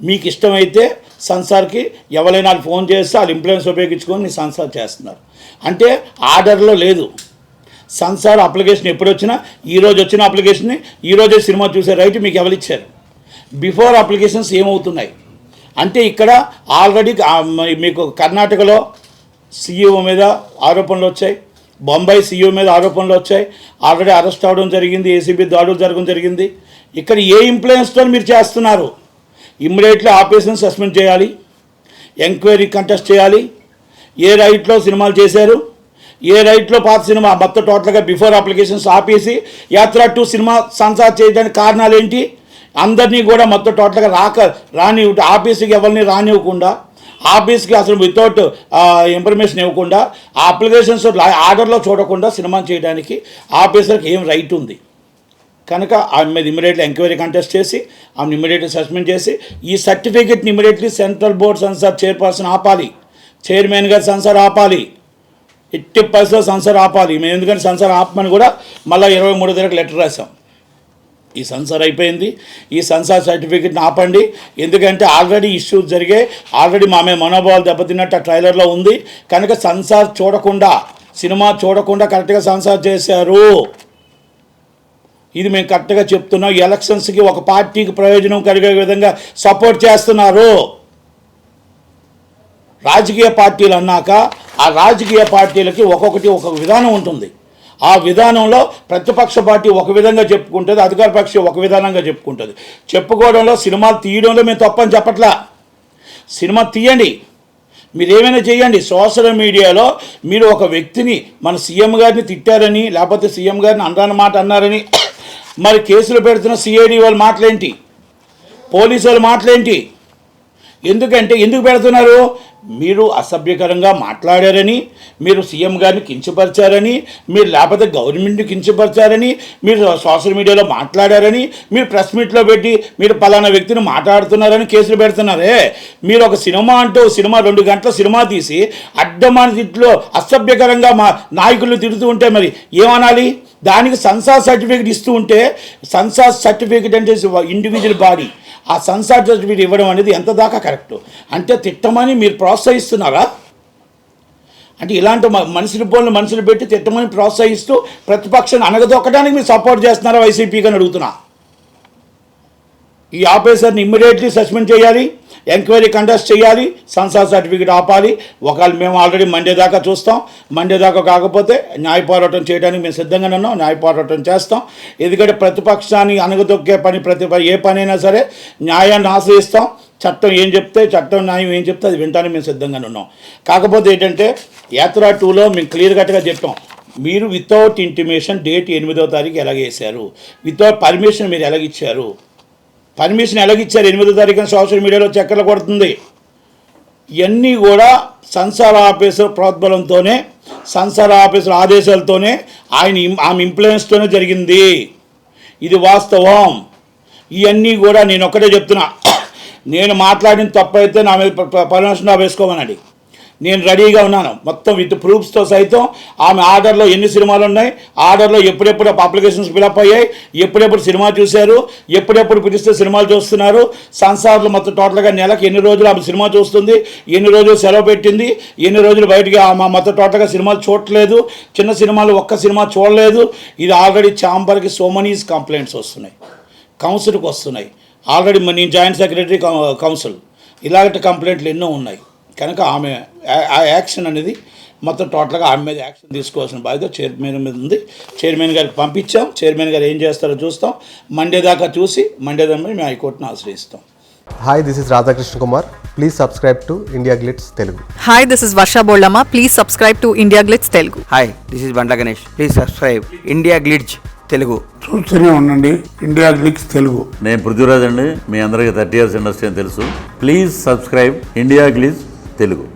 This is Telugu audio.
మీకు ఇష్టమైతే సంసార్కి ఎవరైనా వాళ్ళు ఫోన్ చేస్తే వాళ్ళు ఇంప్లూయెన్స్ ఉపయోగించుకొని మీ సంసార్ చేస్తున్నారు. అంటే ఆర్డర్లో లేదు. సంసార్ అప్లికేషన్ ఎప్పుడు వచ్చినా ఈరోజు వచ్చిన అప్లికేషన్ని ఈరోజే సినిమా చూసే రైట్ మీకు ఎవరు ఇచ్చారు బిఫోర్ అప్లికేషన్స్ ఏమవుతున్నాయి? అంటే ఇక్కడ ఆల్రెడీ మీకు కర్ణాటకలో సీఈఓ మీద ఆరోపణలు వచ్చాయి. బొంబాయి సీఈఓ మీద ఆరోపణలు వచ్చాయి. ఆల్రెడీ అరెస్ట్ అవ్వడం జరిగింది ఏసీబీ దాడులు జరగడం జరిగింది. ఇక్కడ ఏ ఇంప్లూయెన్స్తో మీరు చేస్తున్నారు? ఇమ్మీడియట్లీ ఆపరేషన్ సస్పెండ్ చేయాలి. ఎంక్వైరీ కంటెస్ట్ చేయాలి. ఏ రైట్లో సినిమాలు చేశారు? ఏ రైట్లో పాత సినిమా? మొత్తం టోటల్గా బిఫోర్ అప్లికేషన్స్ ఆపేసి యాత్ర టూ సినిమా సన్సార్ చేయడానికి కారణాలు ఏంటి అందరినీ కూడా మొత్తం టోటల్గా రాక రాని ఆఫీస్కి ఎవరిని రానివ్వకుండా ఆఫీస్కి అసలు వితౌట్ ఇన్ఫర్మేషన్ ఇవ్వకుండా ఆ అప్లికేషన్స్ ఆర్డర్లో చూడకుండా సినిమా చేయడానికి ఆఫీసర్కి ఏం రైట్ ఉంది? కనుక ఆమె మీద ఇమీడియట్లీ ఎంక్వైరీ కంటెస్ట్ చేసి ఆమెను ఇమీడియట్లీ సస్పెండ్ చేసి ఈ సర్టిఫికెట్ని immediately central board censor chairperson ఆపాలి. చైర్మన్ గారు సంసార్ ఆపాలి. ఎట్టి పరిస్థితుల్లో సంసార్ ఆపాలి. మేము ఎందుకంటే సంసార్ ఆపమని కూడా మళ్ళీ ఇరవై మూడో తరగతి లెటర్ రాసాం ఈ సంసార్ అయిపోయింది. ఈ సంసార్ సర్టిఫికెట్ని ఆపండి. ఎందుకంటే ఆల్రెడీ ఇష్యూస్ జరిగే ఆల్రెడీ మా మీద మనోభావాలు దెబ్బతిన్నట్టు ఆ ట్రైలర్లో ఉంది. కనుక సంసార్ చూడకుండా సినిమా చూడకుండా కరెక్ట్గా సంసార్ చేశారు. ఇది మేము కరెక్ట్గా చెప్తున్నాం. ఎలక్షన్స్కి ఒక పార్టీకి ప్రయోజనం కలిగే విధంగా సపోర్ట్ చేస్తున్నారు. రాజకీయ పార్టీలు అన్నాక ఆ రాజకీయ పార్టీలకి ఒక్కొక్కటి ఒక్కొక్క విధానం ఉంటుంది. ఆ విధానంలో ప్రతిపక్ష పార్టీ ఒక విధంగా చెప్పుకుంటుంది అధికార పక్షం ఒక విధానంగా చెప్పుకుంటుంది. చెప్పుకోవడంలో సినిమాలు తీయడంలో మేము తప్పని చెప్పట్లా. సినిమా తీయండి. మీరు ఏమైనా చేయండి. సోషల్ మీడియాలో మీరు ఒక వ్యక్తిని మన సీఎం గారిని తిట్టారని లేకపోతే సీఎం గారిని అనరాని మాట అన్నారని మరి కేసులు పెడుతున్న సిఐడి వాళ్ళ మాటలేంటి? పోలీసు వాళ్ళ మాటలేంటి? ఎందుకంటే ఎందుకు పెడుతున్నారు? మీరు అసభ్యకరంగా మాట్లాడారని మీరు సీఎం గారిని కించపరిచారని మీరు లేకపోతే గవర్నమెంట్ని కించపరిచారని మీరు సోషల్ మీడియాలో మాట్లాడారని మీరు ప్రెస్ మీట్లో పెట్టి మీరు పలానా వ్యక్తిని మాట్లాడుతున్నారని కేసులు పెడుతున్నారే. మీరు ఒక సినిమా అంటూ సినిమా రెండు గంటల సినిమా తీసి అడ్డమాన తిట్లో అసభ్యకరంగా మా నాయకులు తిడుతూ ఉంటే మరి ఏమనాలి? దానికి సంసార్ సర్టిఫికేట్ ఇస్తూ ఉంటే సంసార్ సర్టిఫికేట్ అంటే ఇండివిజువల్ బాడీ. ఆ సంసార్ సర్టిఫికేట్ ఇవ్వడం అనేది ఎంత దాకా కరెక్ట్? అంటే తిట్టమని మీరు ప్రోత్సహిస్తున్నారా? అంటే ఇలాంటి మనుషులు మనుషుల మనుషులు పెట్టి తిట్టమని ప్రోత్సహిస్తూ ప్రతిపక్షాన్ని అనగదొక్కడానికి మీరు సపోర్ట్ చేస్తున్నారా వైసీపీకి అని అడుగుతున్నా? ఈ ఆఫీసర్ని ఇమ్మీడియట్లీ సస్పెండ్ చేయాలి ఎంక్వైరీ కండక్ట్ చేయాలి సంసార్ సర్టిఫికేట్ ఆపాలి. ఒకవేళ మేము ఆల్రెడీ మండే దాకా చూస్తాం. మండే దాకా కాకపోతే న్యాయ పోరాటం చేయడానికి మేము సిద్ధంగానే ఉన్నాం. న్యాయ పోరాటం చేస్తాం. ఎందుకంటే ప్రతిపక్షాన్ని అనగదొక్కే పని ప్రతి ఏ పనైనా సరే న్యాయాన్ని ఆశ్రయిస్తాం. చట్టం ఏం చెప్తే చట్టం న్యాయం ఏం చెప్తే అది వింటానికి మేము సిద్ధంగానే ఉన్నాం. కాకపోతే ఏంటంటే యాత్ర టూలో మేము క్లియర్ కట్గా చెప్పాం. మీరు వితౌట్ ఇంటిమేషన్ డేట్ ఎనిమిదో తారీఖు ఎలాగేశారు వితౌట్ పర్మిషన్ మీరు ఎలాగిచ్చారు పర్మిషన్ ఎలాగిచ్చారు ఎనిమిదో తారీఖున సోషల్ మీడియాలో చక్కర్లు కొడుతుంది. ఇవన్నీ కూడా సంసార ఆఫీసర్ ప్రోద్బలంతోనే సంసార ఆఫీసర్ ఆదేశాలతోనే ఆయన ఆమె ఇంప్లుయెన్స్తోనే జరిగింది. ఇది వాస్తవం. ఇవన్నీ కూడా నేను ఒక్కటే చెప్తున్నా. నేను మాట్లాడిన తప్పు అయితే నా మీద పర్మిషన్ వేసుకోమనండి. నేను రెడీగా ఉన్నాను. మొత్తం విత్ ప్రూఫ్స్తో సైతం ఆమె ఆర్డర్లో ఎన్ని సినిమాలు ఉన్నాయి ఆర్డర్లో ఎప్పుడెప్పుడు అప్లికేషన్స్ ఫిలప్ అయ్యాయి ఎప్పుడెప్పుడు సినిమా చూశారు ఎప్పుడెప్పుడు పిలిస్తే సినిమాలు చూస్తున్నారు సంసార్లు మొత్తం టోటల్గా నెలకు ఎన్ని రోజులు ఆమె సినిమా చూస్తుంది ఎన్ని రోజులు సెలవు పెట్టింది ఎన్ని రోజులు బయటికి ఆమె మొత్తం టోటల్గా సినిమాలు చూడట్లేదు చిన్న సినిమాలు ఒక్క సినిమా చూడలేదు. ఇది ఆల్రెడీ ఛాంబర్కి సో మనీస్ కంప్లైంట్స్ వస్తున్నాయి. కౌన్సిల్కి వస్తున్నాయి. ఆల్రెడీ మన నేను జాయింట్ సెక్రటరీ కౌన్సిల్. ఇలాంటి కంప్లైంట్లు ఎన్నో ఉన్నాయి. కనుక ఆమె ఆ- యాక్షన్ అనేది మొత్తం టోటల్గా ఆమె మీద యాక్షన్ తీసుకోవాల్సిన బాధ్యత చైర్మన్ మీద ఉంది. చైర్మన్ గారికి పంపించాం. చైర్మన్ గారు ఏం చేస్తారో చూస్తాం. మండే దాకా చూసి మండే దాకా మేము హైకోర్టును ఆశ్రయిస్తాం. Hi this is Radhakrishna Kumar please subscribe to India Glitz Telugu Hi, this is Varsha Boldama. Please subscribe to India Glitz Telugu. Hi this is Bandla Ganesh please subscribe India Glitz Telugu. చూస్తూనే ఉండండి. India Glitz Telugu. నేను పృథ్వీరాజ్ అండి. మీ అందరికీ థర్టీ ఇయర్స్ ఇండస్ట్రీ అని తెలుసు. Please subscribe India Glitz Telugu.